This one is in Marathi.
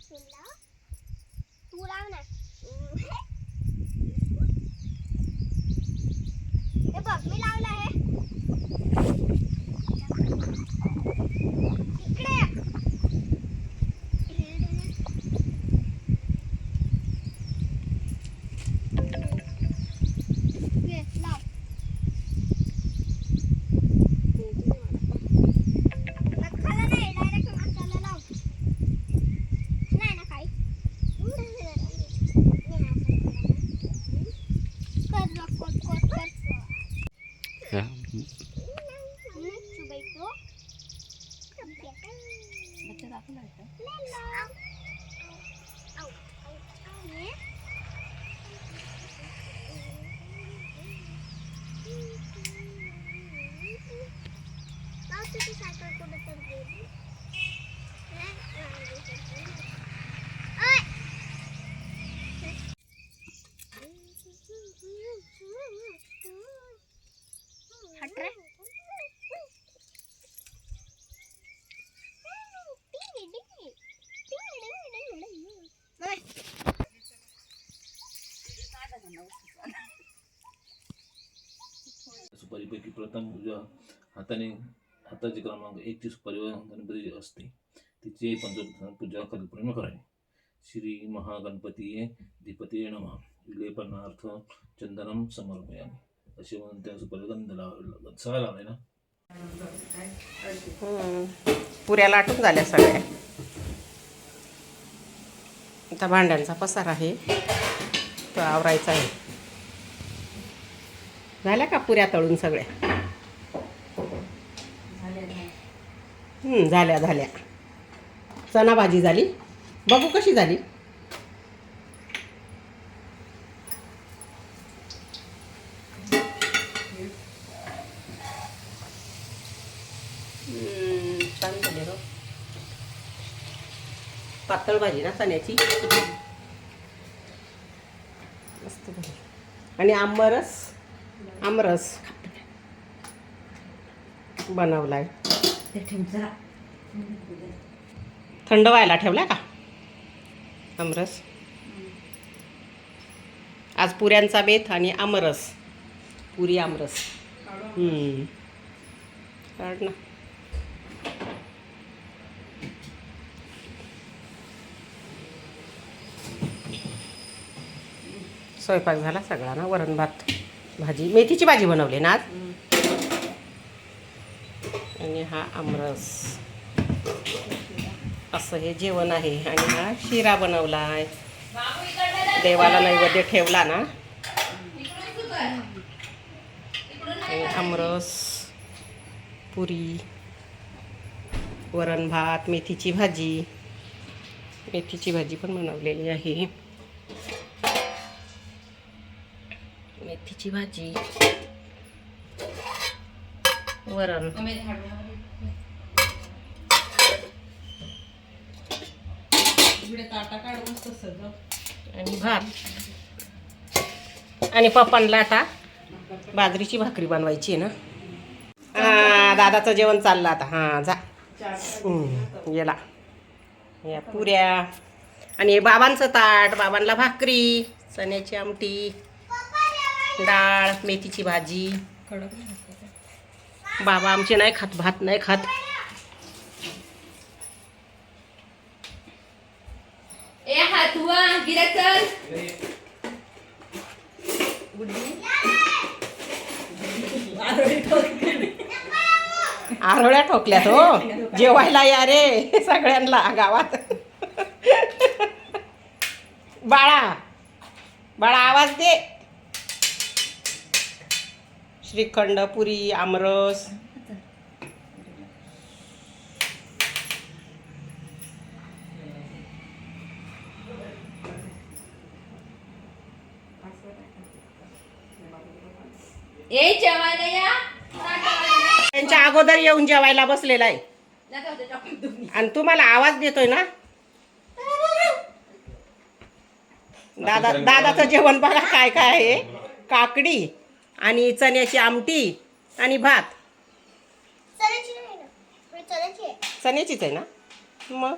तू लाव ना हे बघ मी लावलं आहे इकडे ये, लाव. मसाला नाही डायरेक्ट मसाला लाव नाही ना काही कर बघ, कर, कर, कर. हा. हम्म, चुबायचो. नाही लाव. हट सुपारीपैकी प्रथम पूजा हाताने हाताची क्रमांक एकची सुपारी गणपतीची असते. तिची पंचोपचार पूजा खालीलप्रमाणे करावी. श्री महागणपती धीपती नमः. विलेपनार्थ चंदनम समर्पयामी. असे म्हणून त्या सुपारी गंध लावावे सगळं लावले ना हम्म. पुऱ्या लाटून झाल्या सगळ्या. आता भांड्यांचा पसार आहे. तो आवरायचा आहे. झाल्या का पुऱ्या तळून सगळ्या? हम्म, झाल्या झाल्या. चणा भाजी झाली. बघू कशी झाली. छान झाली गं. पातळ भाजी ना चण्याची. मस्त आणि आंबरस आमरस बनवलाय. थंड व्हायला ठेवलाय का? आमरस. आज पुऱ्यांचा बेत आणि आमरस. पुरी आमरस. ना. स्वयंपाक झाला सगळा ना वरण भात भाजी. मेथीची भाजी बनवली ना आज? आणि हा आमरस. असं हे जेवण आहे. आणि हा शिरा बनवला आहे. देवाला नैवेद्य ठेवला ना? आणि आमरस पुरी वरण भात मेथीची भाजी. मेथीची भाजी पण बनवलेली आहे. मेथीची भाजी. वरण. आणि भात. आणि पप्पांना आता बाजरीची भाकरी बनवायची आहे ना. हा दादाचं जेवण चाललं आता. हां जा. गेला या पुऱ्या. आणि हे बाबांचं ताट बाबांना भाकरी चण्याची आमटी. डाळ मेथीची भाजी. बाबा आमचे नाही खात भात नाही खात. ए चल. आरोळ्या ठोकल्यात हो. जेवायला या रे सगळ्यांना गावात. बाळा बाळा आवाज दे. श्रीखंड पुरी आमरस त्यांच्या अगोदर येऊन जेवायला बसलेला आहे. आणि तुम्हाला आवाज देतोय ना? दादा दादाचं जेवण बघा काय काय आहे. काकडी. आणि चण्याची आमटी आणि भात. आहे. चण्याचीच आहे ना? मग?